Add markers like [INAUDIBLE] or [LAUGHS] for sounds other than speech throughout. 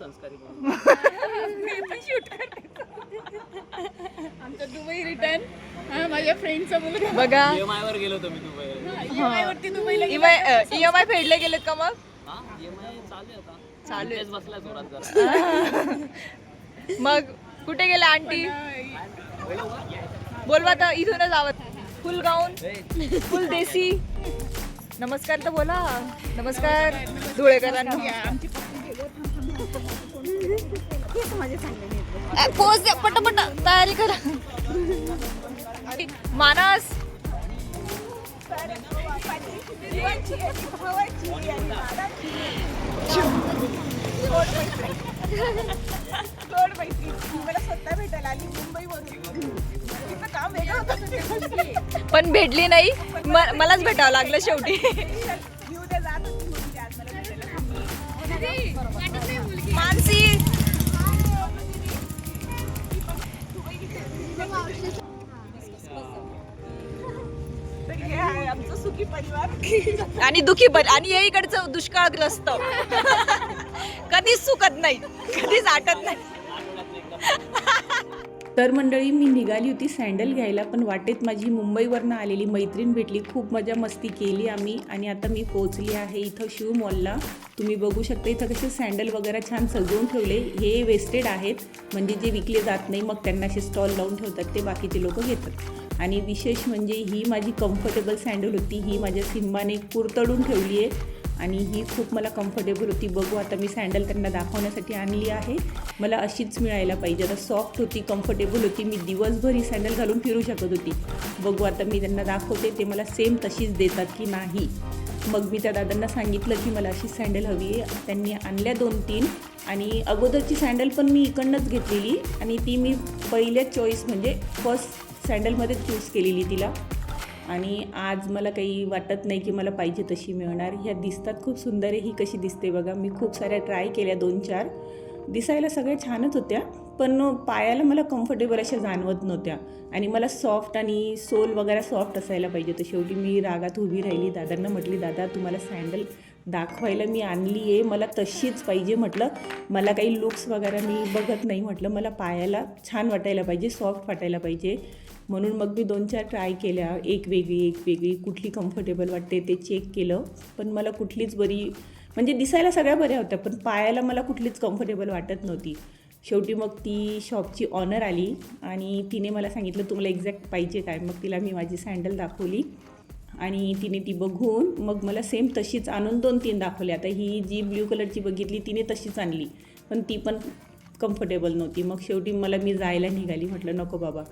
संस्कारी. [LAUGHS] आमचा Dubai return हा माझ्या फ्रेंडचा मुलगा. बघा. EMI वर गेलो होतो मी EMI वरती दुबईला ई एम आय फेडले गेलेत का मग? हा EMI चालू आहे आता. चालू आहे. तेच बसलाय जोरात जरा. [LAUGHS] मग कुठे गेला आंटी? बोलवा तर इथूनच आवत फुल गाऊन फुल देसी नमस्कार तर बोला. नमस्कार धुळेकरांना. आमची पोच द्या पटापट तयारी करा. मानस. पण भेटली नाही. मलाच भेटावं लागलं शेवटी. मानसी. आणि दुखी पण. आणि हे इकडचं दुष्काळग्रस्त. [LAUGHS] कधीच सुकत नाही. कधीच आटत नाही. तर मंडळी मी निघाली होती सँडल घ्यायला पण वाटेत माझी मुंबईवरनं आलेली मैत्रीण भेटली. खूप मजा मस्ती केली आम्ही आणि आता मी पोहोचली आहे इथं शिव मॉलला. तुम्ही बघू शकता इथं कसे सँडल वगैरे छान सजवून ठेवले. हे वेस्टेड आहेत म्हणजे जे विकले जात नाही मग त्यांना असे स्टॉल लावून ठेवतात ते बाकीचे लोक घेतात. आणि विशेष म्हणजे ही माझी कम्फर्टेबल सँडल होती ही माझ्या सिंबाने कुरतडून ठेवली आहे. आणि ही खूप मला कम्फर्टेबल होती. बघू आता मी सँडल त्यांना दाखवण्यासाठी आणली आहे. मला अशीच मिळायला पाहिजे. आता सॉफ्ट होती कम्फर्टेबल होती. मी दिवसभर ही सँडल घालून फिरू शकत होती. बघू आता मी त्यांना दाखवते ते मला सेम तशीच देतात की नाही. मग मी त्या दादांना सांगितलं की मला अशी सँडल हवी आहे. त्यांनी आणल्या दोन तीन आणि अगोदरची सँडल पण मी इकडनंच घेतलेली आणि ती मी पहिल्या चॉईस म्हणजे फर्स्ट सँडलमध्येच चूज केलेली तिला. आणि आज मला काही वाटत नाही की मला पाहिजे तशी मिळणार. ह्या दिसतात खूप सुंदर आहे. ही कशी दिसते बघा. मी खूप साऱ्या ट्राय केल्या दोन चार. दिसायला सगळ्या छानच होत्या पण पायाला मला कम्फर्टेबल अशा जाणवत नव्हत्या. आणि मला सॉफ्ट आणि सोल वगैरे सॉफ्ट असायला पाहिजे तर शेवटी मी रागात उभी राहिली. दादांना म्हटली दादा तुम्हाला सँडल दाखवायला मी आणली आहे. मला तशीच पाहिजे म्हटलं. मला काही लुक्स वगैरे मी बघत नाही म्हटलं. मला पायाला छान वाटायला पाहिजे सॉफ्ट वाटायला पाहिजे. म्हणून मग मी दोन चार ट्राय केल्या. एक वेगळी एक वेगळी. कुठली कम्फर्टेबल वाटते ते चेक केलं. पण मला कुठलीच बरी म्हणजे दिसायला सगळ्या बऱ्या होत्या पण पायाला मला कुठलीच कम्फर्टेबल वाटत नव्हती. शेवटी मग ती शॉपची ऑनर आली आणि तिने मला सांगितलं तुम्हाला एक्झॅक्ट पाहिजे काय? मग तिला मी माझी सँडल दाखवली आणि तिने ती बघून मग मला सेम तशीच आणून दोन तीन दाखवली. आता ही जी ब्ल्यू कलरची बघितली तिने तशीच आणली पण ती पण कम्फर्टेबल नव्हती. मग शेवटी मला मी जायला निघाली म्हटलं नको बाबा.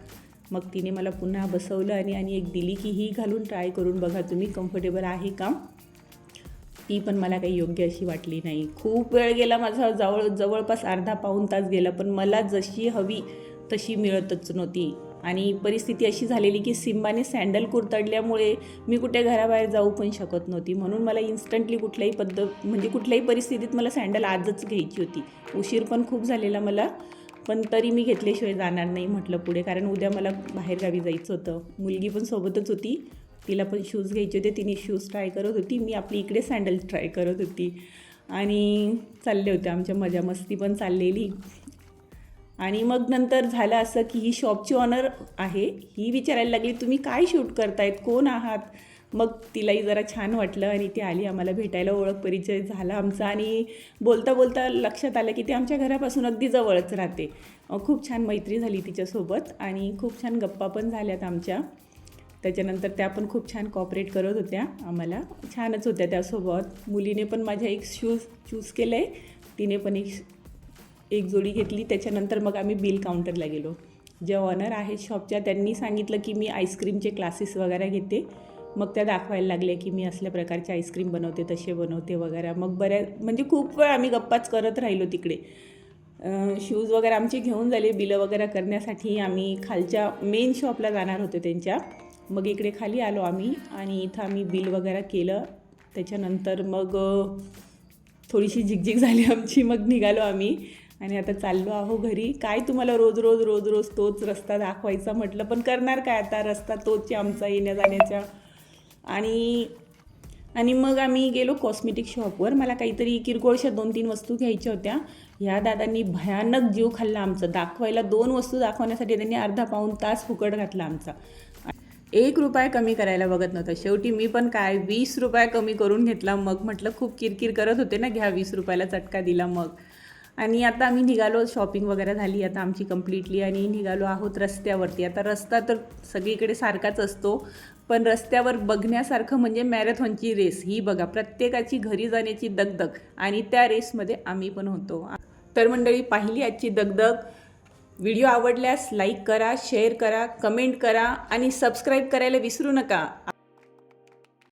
मग तिने मला पुन्हा बसवलं आणि आणि एक दिली की ही घालून ट्राय करून बघा तुम्ही कम्फर्टेबल आहे का? ती पण मला काही योग्य अशी वाटली नाही. खूप वेळ गेला माझा जवळ जवळपास अर्धा पाऊण तास गेला पण मला जशी हवी तशी मिळतच नव्हती. आणि परिस्थिती अशी झालेली की सिम्बाने सँडल कुरतडल्यामुळे मी कुठे घराबाहेर जाऊ पण शकत नव्हती. म्हणून मला इन्स्टंटली कुठल्याही पद्धत म्हणजे कुठल्याही परिस्थितीत मला सँडल आजच घ्यायची होती. उशीर पण खूप झालेला मला पण तरी मी घेतल्याशिवाय जाणार नाही म्हटलं पुढे कारण उद्या मला बाहेरगावी जायचं होतं. मुलगी पण सोबतच होती. तिला पण शूज घ्यायचे होते. तिने शूज ट्राय करत होती. मी आपली इकडे सँडल ट्राय करत होती. आणि चालले होते आमच्या मजा मस्ती पण चाललेली. आणि मग नंतर झालं असं की ही शॉपची ऑनर आहे. ही विचारायला लागली तुम्ही काय शूट करतायत? कोण आहात? मग तिलाही जरा छान वाटलं आणि ती आली. आम्हाला भेटायला ओळख परिचय झाला आमचा. आणि बोलता बोलता लक्षात आलं की ती आमच्या घरापासून अगदी जवळच राहते. खूप छान मैत्री झाली तिच्यासोबत. आणि खूप छान गप्पा पण झाल्यात आमच्या. त्याच्यानंतर त्या पण खूप छान कॉपरेट करत होत्या आम्हाला. छानच होत्या त्यासोबत मुलीने पण माझ्या एक शूज चूज केलं आहे तिने पण एक एक जोडी घेतली. त्याच्यानंतर मग आम्ही बिल काउंटरला गेलो. जे ऑनर आहेत शॉपच्या त्यांनी सांगितलं की मी आईस्क्रीमचे क्लासेस वगैरे घेते. मग त्या दाखवायला लागल्या की मी असल्या प्रकारचे आईस्क्रीम बनवते तसे बनवते वगैरे. मग बऱ्या म्हणजे खूप वेळ आम्ही गप्पाच करत राहिलो तिकडे. शूज वगैरे आमचे घेऊन झाले. बिलं वगैरे करण्यासाठी आम्ही खालच्या मेन शॉपला जाणार होतो त्यांच्या. मग इकडे खाली आलो आम्ही आणि इथं आम्ही बिल वगैरे केलं. त्याच्यानंतर मग थोडीशी झिकझिक झाली आमची मग निघालो आम्ही. आणि आता चाललो आहो घरी. काय तुम्हाला रोज रोज रोज रोज तोच रस्ता दाखवायचा म्हटलं पण करणार काय आता? रस्ता तोच आहे आमचा येण्या जाण्याचा आणि आणि मग आम्ही गेलो कॉस्मेटिक शॉपवर मला काहीतरी किरकोळशा दोन तीन वस्तू घ्यायच्या होत्या. ह्या दादांनी भयानक जीव खाल्ला आमचा. दाखवायला दोन वस्तू दाखवण्यासाठी त्यांनी अर्धा पाऊण तास फुकट घातला आमचा. एक रुपया कमी करायला बघत नव्हतं. शेवटी मी पण काय वीस रुपया कमी करून घेतला मग म्हटलं खूप किरकिर करत होते ना घ्या वीस रुपयाला चटका दिला मग. आणि आता आम्ही निघालो शॉपिंग वगैरे झाली आता आमची कम्प्लिटली आणि निघालो आहोत रस्त्यावरती. आता रस्ता तर सगळीकडे सारखाच असतो पण रस्त्यावर बघण्यासारखं म्हणजे मॅरेथॉनची रेस ही बघा प्रत्येकाची घरी जाण्याची दगदग आणि त्या रेसमध्ये आम्ही पण होतो. तर मंडळी पाहिली आजची दगदग? व्हिडिओ आवडल्यास लाईक करा शेअर करा कमेंट करा आणि सबस्क्राईब करायला विसरू नका.